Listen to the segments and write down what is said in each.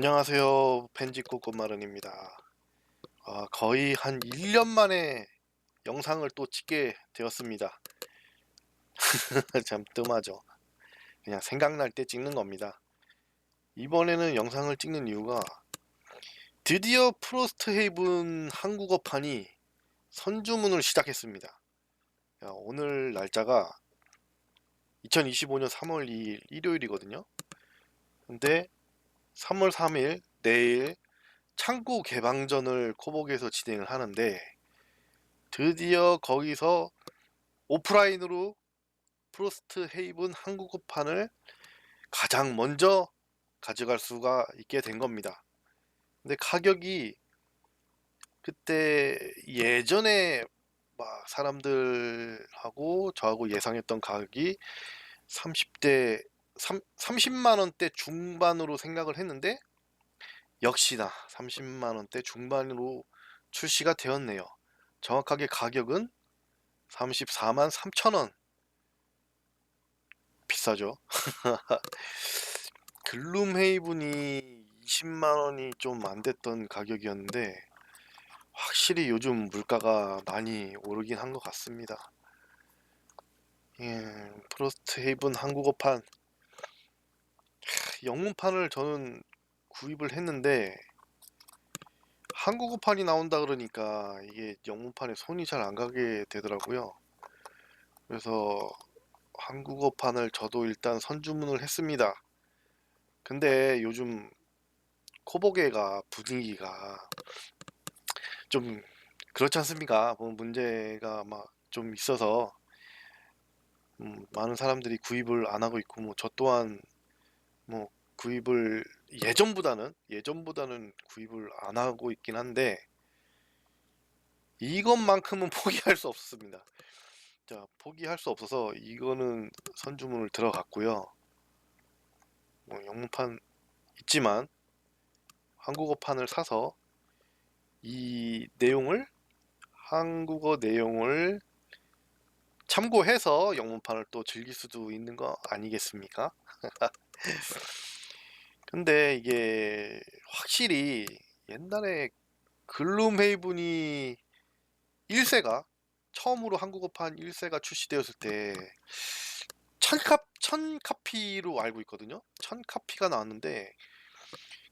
안녕하세요. 펜지코 꽃마른입니다. 아, 거의 한 1년 만에 영상을 또 찍게 되었습니다. 참 뜸하죠. 그냥 생각날 때 찍는 겁니다. 이번에는 영상을 찍는 이유가 드디어 프로스트 헤이븐 한국어판이 선주문을 시작했습니다. 야, 오늘 날짜가 2025년 3월 2일 일요일이거든요. 근데 3월 3일 내일 창구 개방전을 코복에서 진행을 하는데 드디어 거기서 오프라인으로 프로스트 헤이븐 한국어판을 가장 먼저 가져갈 수가 있게 된 겁니다. 근데 가격이 그때 예전에 막 사람들하고 저하고 예상했던 가격이 30대 3, 30만 원대 중반으로 생각을 했는데 역시나 30만 원대 중반으로 출시가 되었네요. 정확하게 가격은 34만 3천 원. 비싸죠. 글룸헤이븐이 20만 원이 좀 안 됐던 가격이었는데 확실히 요즘 물가가 많이 오르긴 한 것 같습니다. 예, 프로스트 헤이븐 한국어판 영문판을 저는 구입을 했는데 한국어판이 나온다 그러니까 이게 영문판에 손이 잘 안 가게 되더라고요. 그래서 한국어판을 저도 일단 선주문을 했습니다. 근데 요즘 코보게가 분위기가 좀 그렇지 않습니까? 뭐 문제가 막 좀 있어서 음, 많은 사람들이 구입을 안 하고 있고 뭐 저 또한 뭐 구입을 예전보다는 예전보다는 구입을 안 하고 있긴 한데 이것만큼은 포기할 수 없습니다. 자, 포기할 수 없어서 이거는 선주문을 들어갔고요. 뭐 영문판 있지만 한국어판을 사서 이 내용을 한국어 내용을 참고해서 영문판을 또 즐길 수도 있는 거 아니겠습니까? 근데 이게 확실히 옛날에 글룸헤이븐이 1세가 처음으로 한국어판 1세가 출시되었을 때 천카 천 카피로 알고 있거든요. 천 카피가 나왔는데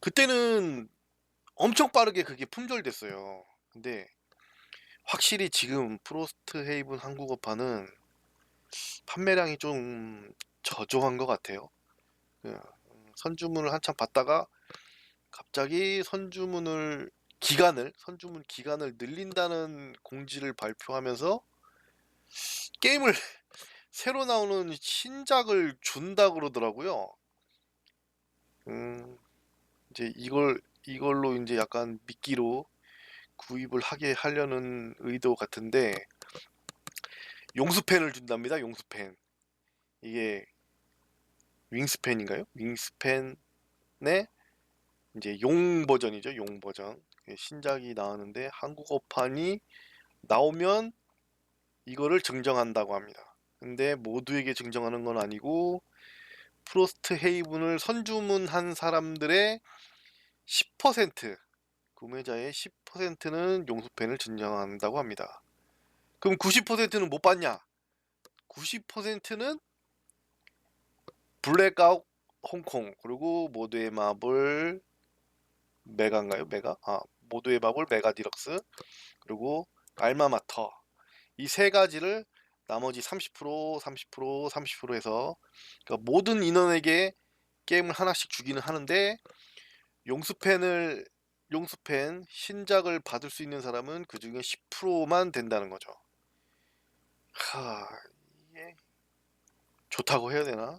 그때는 엄청 빠르게 그게 품절됐어요. 근데 확실히 지금 프로스트 헤이븐 한국어판은 판매량이 좀 저조한 것 같아요. 그, 선주문을 한참 받다가 갑자기 선주문을 기간을 선주문 기간을 늘린다는 공지를 발표하면서 게임을 새로 나오는 신작을 준다 그러더라고요. 음, 이제 이걸 이걸로 이제 약간 미끼로 구입을 하게 하려는 의도 같은데 용수펜을 준답니다. 용수펜. 이게 윙스펜인가요? 윙스펜의 이제 용 버전이죠. 용 버전. 신작이 나오는데 한국어판이 나오면 이거를 증정한다고 합니다. 근데 모두에게 증정하는 건 아니고 프로스트 헤이븐을 선주문한 사람들의 10% 구매자의 10%는 용수펜을 증정한다고 합니다. 그럼 90%는 못 받냐? 90%는 블랙아웃 홍콩 그리고 모두의 마블 메가인가요? 메가? 아 모두의 마블 메가 디럭스 그리고 알마마터 이 세 가지를 나머지 30% 30% 30% 해서 그러니까 모든 인원에게 게임을 하나씩 주기는 하는데 용수펜을 용수펜 신작을 받을 수 있는 사람은 그 중에 10%만 된다는 거죠. 하 이게 좋다고 해야 되나?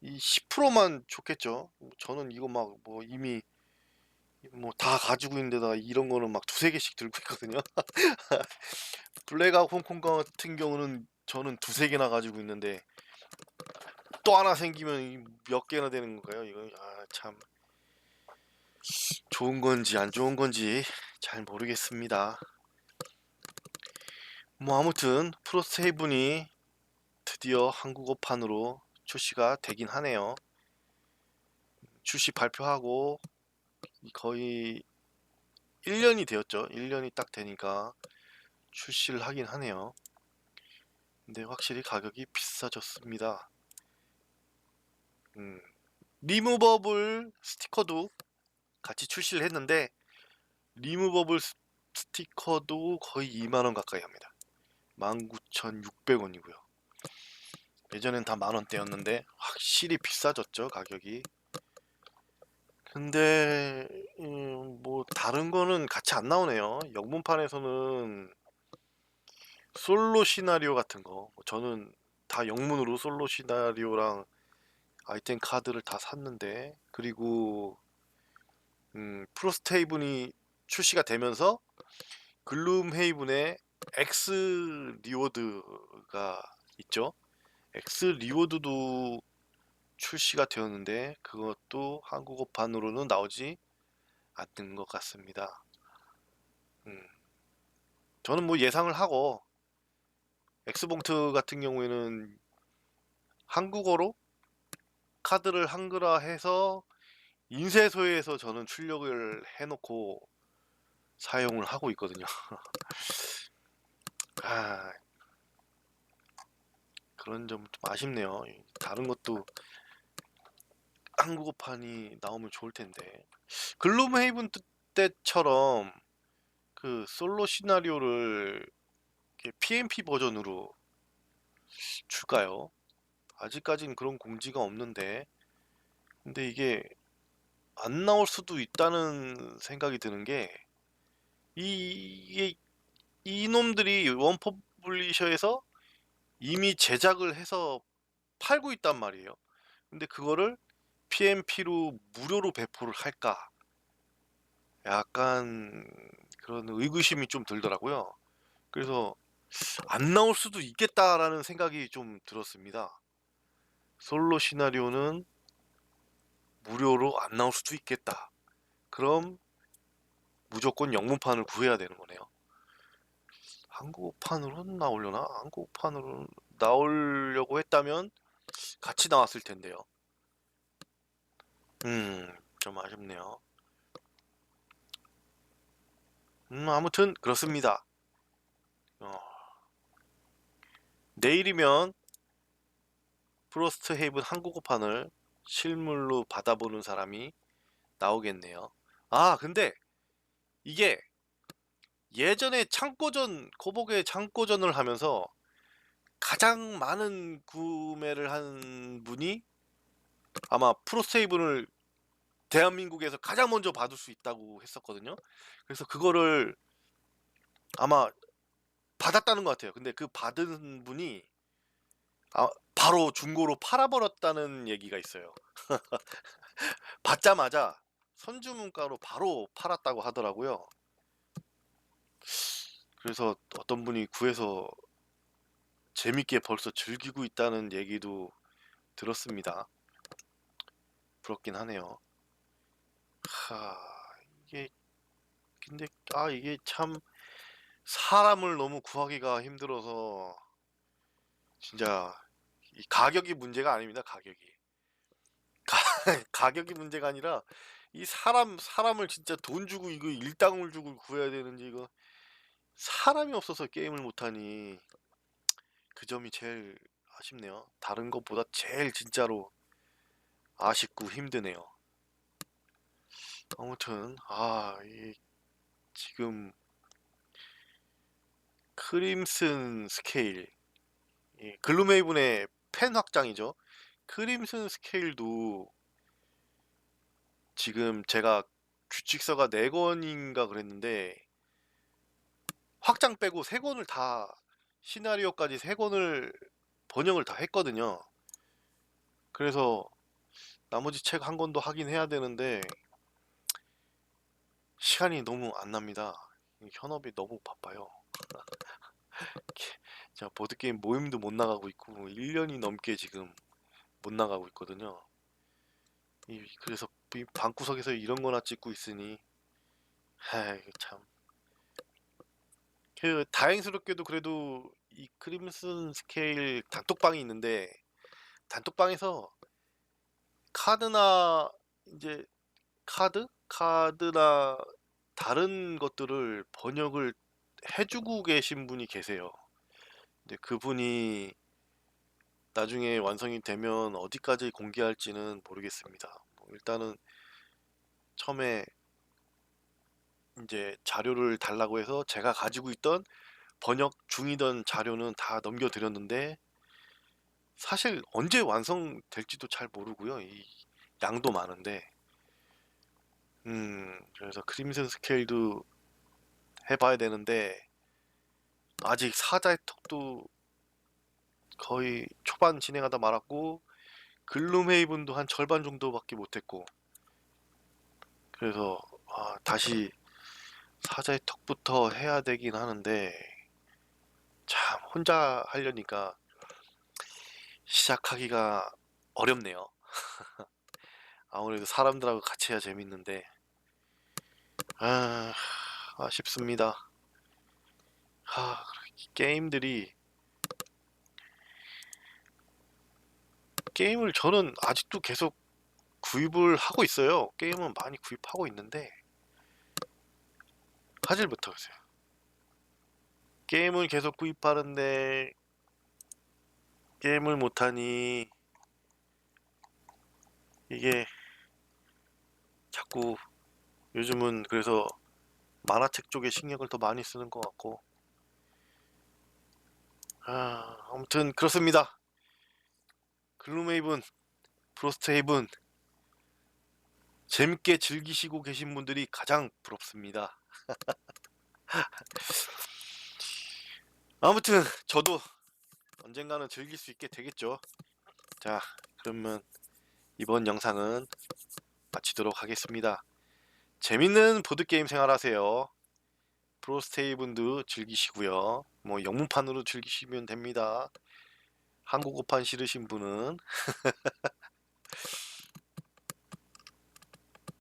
이 10%만 좋겠죠. 저는 이거 막 뭐 이미 뭐 다 가지고 있는데다 이런 거는 막 두세 개씩 들고 있거든요. 블랙아웃 홍콩 같은 경우는 저는 두세 개나 가지고 있는데 또 하나 생기면 몇 개나 되는 건가요? 이거 아, 참 좋은 건지 안 좋은 건지 잘 모르겠습니다. 뭐 아무튼 프로스 헤이븐이 드디어 한국어판으로 출시가 되긴 하네요. 출시 발표하고 거의 1년이 되었죠. 1년이 딱 되니까 출시를 하긴 하네요. 근데 확실히 가격이 비싸졌습니다. 음, 리무버블 스티커도 같이 출시를 했는데 리무버블 스- 스티커도 거의 2만원 가까이 합니다. 19,600원이고요. 예전엔 다 만원대였는데 확실히 비싸졌죠 가격이. 근데 음, 뭐 다른 거는 같이 안 나오네요. 영문판에서는 솔로 시나리오 같은 거뭐 저는 다 영문으로 솔로 시나리오랑 아이템 카드를 다 샀는데 그리고 음, 프로스테이븐이 출시가 되면서 글룸 헤이븐에 엑스 리워드가 있죠. 엑스 리워드도 출시가 되었는데 그것도 한국어판으로는 나오지 않는 것 같습니다. 음, 저는 뭐 예상을 하고 엑스봉트 같은 경우에는 한국어로 카드를 한글화해서 인쇄소에서 저는 출력을 해놓고 사용을 하고 있거든요. 아, 그런 점 좀 아쉽네요. 다른 것도 한국어판이 나오면 좋을 텐데. 글룸 헤이븐 때처럼 그 솔로 시나리오를 PMP 버전으로 줄까요? 아직까진 그런 공지가 없는데. 근데 이게 안 나올 수도 있다는 생각이 드는 게 이- 이게 이놈들이 원퍼블리셔에서 이미 제작을 해서 팔고 있단 말이에요. 근데 그거를 PMP로 무료로 배포를 할까? 약간 그런 의구심이 좀 들더라고요. 그래서 안 나올 수도 있겠다라는 생각이 좀 들었습니다. 솔로 시나리오는 무료로 안 나올 수도 있겠다. 그럼 무조건 영문판을 구해야 되는 거네요. 한국판으로는 나오려나? 한국판으로 나오려고 했다면 같이 나왔을 텐데요. 음, 좀 아쉽네요. 음, 아무튼 그렇습니다. 어, 내일이면 프로스트 헤이븐 한국어판을 실물로 받아보는 사람이 나오겠네요. 아, 근데 이게 예전에 창고전, 코복의 창고전을 하면서 가장 많은 구매를 한 분이 아마 프로세이븐을 대한민국에서 가장 먼저 받을 수 있다고 했었거든요. 그래서 그거를 아마 받았다는 것 같아요. 근데 그 받은 분이 아, 바로 중고로 팔아버렸다는 얘기가 있어요. 받자마자 선주문가로 바로 팔았다고 하더라고요. 그래서 어떤 분이 구해서 재밌게 벌써 즐기고 있다는 얘기도 들었습니다. 부럽긴 하네요. 하, 이게 근데 아 이게 참 사람을 너무 구하기가 힘들어서 진짜 이 가격이 문제가 아닙니다. 가격이 가, 가격이 문제가 아니라 이 사람 사람을 진짜 돈 주고 이거 일당을 주고 구해야 되는지 이거 사람이 없어서 게임을 못하니 그 점이 제일 아쉽네요. 다른 것보다 제일 진짜로 아쉽고 힘드네요. 아무튼 아, 이 지금 크림슨 스케일 이 글루메이븐의 팬 확장이죠. 크림슨 스케일도 지금 제가 규칙서가 4권인가 그랬는데 확장 빼고 3권을 다 시나리오까지 3권을 번역을 다 했거든요. 그래서 나머지 책 한 권도 하긴 해야 되는데 시간이 너무 안 납니다. 이 현업이 너무 바빠요. 제가 보드게임 모임도 못 나가고 있고 1년이 넘게 지금 못 나가고 있거든요. 이, 그래서 이 방구석에서 이런 거나 찍고 있으니 참. 그 다행스럽게도 그래도 이 크림슨 스케일 단톡방이 있는데 단톡방에서 카드나 이제 카드? 카드나 다른 것들을 번역을 해주고 계신 분이 계세요. 근데 그분이 나중에 완성이 되면 어디까지 공개할지는 모르겠습니다. 뭐 일단은 처음에 이제 자료를 달라고 해서 제가 가지고 있던 번역 중이던 자료는 다 넘겨 드렸는데 사실 언제 완성될지도 잘 모르고요. 이 양도 많은데 음 그래서 크림슨 스케일도 해 봐야 되는데 아직 사자의 턱도 거의 초반 진행하다 말았고 글룸헤이븐도 한 절반 정도밖에 못 했고 그래서 아, 다시 사자의 턱부터 해야 되긴 하는데 참 혼자 하려니까 시작하기가 어렵네요. 아무래도 사람들하고 같이 해야 재밌는데 아 아쉽습니다. 아 게임들이 게임을 저는 아직도 계속 구입을 하고 있어요. 게임은 많이 구입하고 있는데 하질 못하고 있어요. 게임을 계속 구입하는데 게임을 못하니 이게 자꾸 요즘은 그래서 만화책 쪽에 신경을 더 많이 쓰는 것 같고 아, 아무튼 그렇습니다. 글룸헤이븐, 프로스트헤이븐 재밌게 즐기시고 계신 분들이 가장 부럽습니다. 아무튼 저도 언젠가는 즐길 수 있게 되겠죠. 자, 그러면 이번 영상은 마치도록 하겠습니다. 재밌는 보드게임 생활하세요. 프로스테이분도 즐기시고요. 뭐 영문판으로 즐기시면 됩니다. 한국어판 싫으신 분은